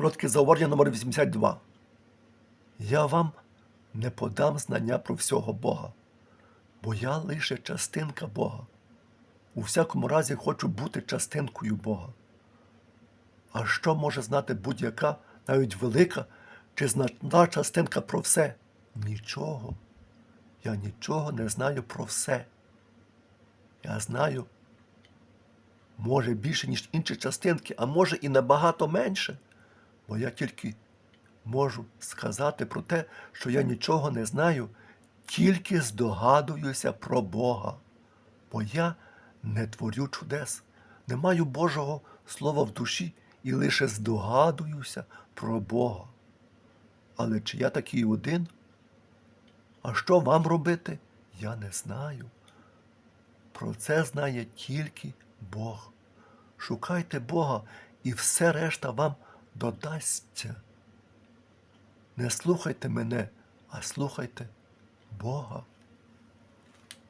Коротке зауваження номер 82. Я вам не подам знання про всього Бога, бо я лише частинка Бога. У всякому разі хочу бути частинкою Бога. А що може знати будь-яка, навіть велика чи значна частинка про все? Нічого. Я нічого не знаю про все. Я знаю, може більше, ніж інші частинки, а може і набагато менше. Бо я тільки можу сказати про те, що я нічого не знаю, тільки здогадуюся про Бога. Бо я не творю чудес, не маю Божого слова в душі і лише здогадуюся про Бога. Але чи я такий один? А що вам робити? Я не знаю. Про це знає тільки Бог. Шукайте Бога, і все решта вам додасться. Не слухайте мене, а слухайте Бога.